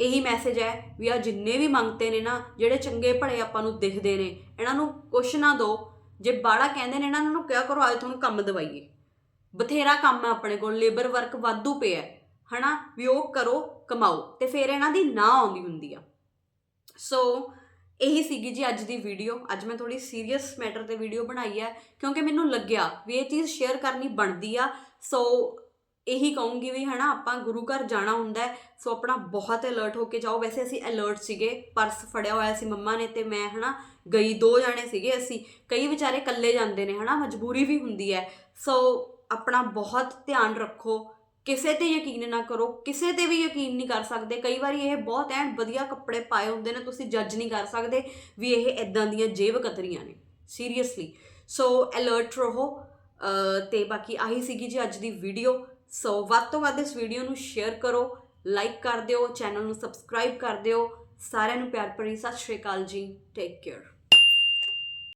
ਇਹੀ ਮੈਸੇਜ ਹੈ ਵੀ ਆ ਜਿੰਨੇ ਵੀ ਮੰਗਤੇ ਨੇ ਨਾ, ਜਿਹੜੇ ਚੰਗੇ ਭਲੇ ਆਪਾਂ ਨੂੰ ਦਿਖਦੇ ਨੇ, ਇਹਨਾਂ ਨੂੰ ਕੁਛ ਨਾ ਦੋ। ਜੇ ਬਾੜਾ ਕਹਿੰਦੇ ਨੇ ਇਹਨਾਂ ਨੂੰ ਕਿਹਾ ਕਰੋ ਅੱਜ ਤੁਹਾਨੂੰ ਕੰਮ ਦਵਾਈਏ। ਬਥੇਰਾ ਕੰਮ ਹੈ ਆਪਣੇ ਕੋਲ ਲੇਬਰ ਵਰਕ ਵਾਧੂ ਪਿਆ ਹੈ, ਹਨਾ? ਵੀ ਉਹ ਕਰੋ ਕਮਾਓ। ਤੇ ਫਿਰ ਇਹਨਾਂ ਦੀ ਨਾ ਆਉਂਦੀ ਹੁੰਦੀ ਆ। ਸੋ ਇਹੀ ਸੀਗੀ ਜੀ ਅੱਜ ਦੀ ਵੀਡੀਓ ਅੱਜ ਮੈਂ ਥੋੜੀ ਸੀਰੀਅਸ ਮੈਟਰ ਤੇ ਵੀਡੀਓ ਬਣਾਈ ਹੈ ਕਿਉਂਕਿ ਮੈਨੂੰ ਲੱਗਿਆ ਵੀ ਇਹ ਚੀਜ਼ ਸ਼ੇਅਰ ਕਰਨੀ ਬਣਦੀ ਆ। ਸੋ ਇਹੀ ਕਹੂੰਗੀ ਵੀ ਹਨਾ, ਆਪਾਂ ਗੁਰੂ ਘਰ ਜਾਣਾ ਹੁੰਦਾ ਸੋ ਆਪਣਾ ਬਹੁਤ ਅਲਰਟ ਹੋ ਕੇ ਜਾਓ। ਵੈਸੇ ਅਸੀਂ ਅਲਰਟ ਸੀਗੇ, ਪਰਸ ਫੜਿਆ ਹੋਇਆ ਸੀ ਮੰਮਾ ਨੇ ਤੇ ਮੈਂ ਹਨਾ, ਗਈ, ਦੋ ਜਾਣੇ ਸੀਗੇ ਅਸੀਂ। ਕਈ ਵਿਚਾਰੇ ਇਕੱਲੇ ਜਾਂਦੇ ਨੇ ਹਨਾ, ਮਜਬੂਰੀ ਵੀ ਹੁੰਦੀ ਹੈ। ਸੋ ਆਪਣਾ ਬਹੁਤ ਧਿਆਨ ਰੱਖੋ, ਕਿਸੇ ਤੇ ਯਕੀਨ ਨਾ ਕਰੋ, ਕਿਸੇ ਤੇ ਵੀ ਯਕੀਨ ਨਹੀਂ ਕਰ ਸਕਦੇ। ਕਈ ਵਾਰੀ ਇਹ ਬਹੁਤ ਐਨ ਵਧੀਆ ਕੱਪੜੇ ਪਾਏ ਹੁੰਦੇ ਨੇ, ਤੁਸੀਂ ਜੱਜ ਨਹੀਂ ਕਰ ਸਕਦੇ ਵੀ ਇਹ ਇਦਾਂ ਦੀਆਂ ਜੇਬ ਕਤਰੀਆਂ ਨੇ ਸੀਰੀਅਸਲੀ ਸੋ ਅਲਰਟ ਰਹੋ, ਅਹ ਤੇ ਬਾਕੀ ਆਹੀ ਸੀਗੀ ਜੀ ਅੱਜ ਦੀ ਵੀਡੀਓ ਸੋ ਵੱਧ ਤੋਂ ਵੱਧ ਇਸ ਵੀਡੀਓ ਨੂੰ ਸ਼ੇਅਰ ਕਰੋ ਲਾਈਕ ਕਰ ਦਿਓ ਚੈਨਲ ਨੂੰ ਸਬਸਕ੍ਰਾਈਬ ਕਰ ਦਿਓ। ਸਾਰਿਆਂ ਨੂੰ ਪਿਆਰ ਭਰੀ ਸਤਿ ਸ਼੍ਰੀ ਅਕਾਲ ਜੀ। Take care